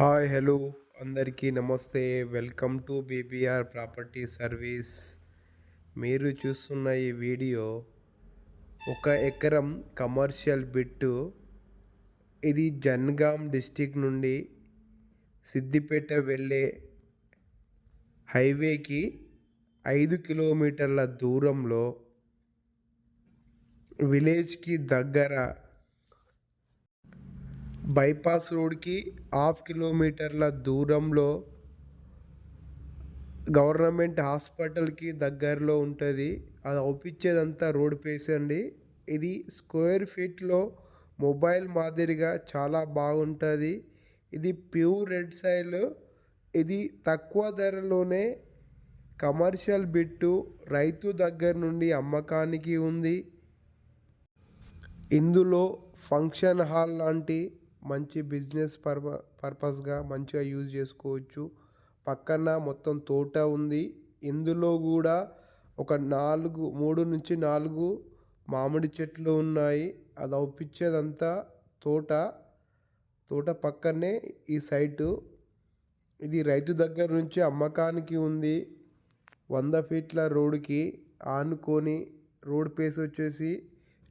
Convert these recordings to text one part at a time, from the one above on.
Hi hello. అందరికీ నమస్తే. Welcome to BBR property service. మీరు చూస్తున్న ఈ వీడియో ఒక ఎకరం కమర్షియల్ బిట్టు. ఇది జన్గాం డిస్టిక్ నుండి సిద్దిపేట వెళ్ళే హైవేకి ఐదు కిలోమీటర్ల దూరంలో విలేజ్కి దగ్గర బైపాస్ రోడ్కి హాఫ్ కిలోమీటర్ల దూరంలో గవర్నమెంట్ హాస్పిటల్కి దగ్గరలో ఉంటుంది. అది అవుపించేదంతా రోడ్ పేస్ అండి. ఇది స్క్వేర్ ఫీట్లో మొబైల్ మాదిరిగా చాలా బాగుంటుంది. ఇది ప్యూర్ రెడ్ సైల్. ఇది తక్కువ ధరలోనే కమర్షియల్ బిట్టు రైతు దగ్గర నుండి అమ్మకానికి ఉంది. ఇందులో ఫంక్షన్ హాల్ లాంటి మంచి బిజినెస్ పర్ప పర్పస్గా మంచిగా యూజ్ చేసుకోవచ్చు. పక్కన మొత్తం తోట ఉంది. ఇందులో కూడా ఒక నాలుగు మూడు నుంచి నాలుగు మామిడి చెట్లు ఉన్నాయి. అది అవుపించేదంతా తోట. తోట పక్కనే ఈ సైటు. ఇది రైతు దగ్గర నుంచి అమ్మకానికి ఉంది. వంద ఫీట్ల రోడ్డుకి ఆనుకొని రోడ్ పేస్ వచ్చేసి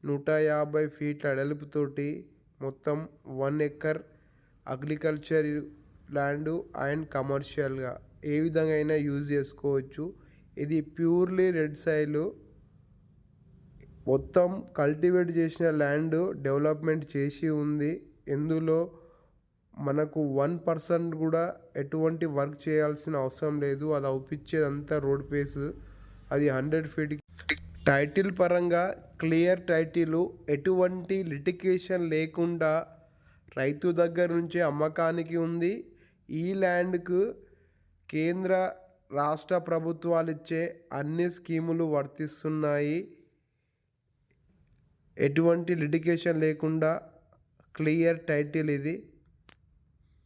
నూట యాభై ఫీట్ల అడలుపుతోటి మొత్తం one acre agriculture land and కమర్షియల్గా ఏ విధంగా అయినా యూజ్ చేసుకోవచ్చు. ఇది ప్యూర్లీ రెడ్ సైలు మొత్తం కల్టివేట్ చేసిన ల్యాండ్ డెవలప్మెంట్ చేసి ఉంది. ఇందులో మనకు వన్ పర్సెంట్ కూడా ఎటువంటి వర్క్ చేయాల్సిన అవసరం లేదు. అది అవుపించేదంతా రోడ్ పేస్. అది హండ్రెడ్ ఫీట్ టైటిల్ పరంగా క్లియర్ టైటిల్ ఎటువంటి లిటికేషన్ లేకుండా రైతు దగ్గర నుంచే అమ్మకానికి ఉంది. ఈ ల్యాండ్కు కేంద్ర రాష్ట్ర ప్రభుత్వాలు ఇచ్చే అన్ని స్కీములు వర్తిస్తున్నాయి. ఎటువంటి లిటికేషన్ లేకుండా క్లియర్ టైటిల్ ఇది.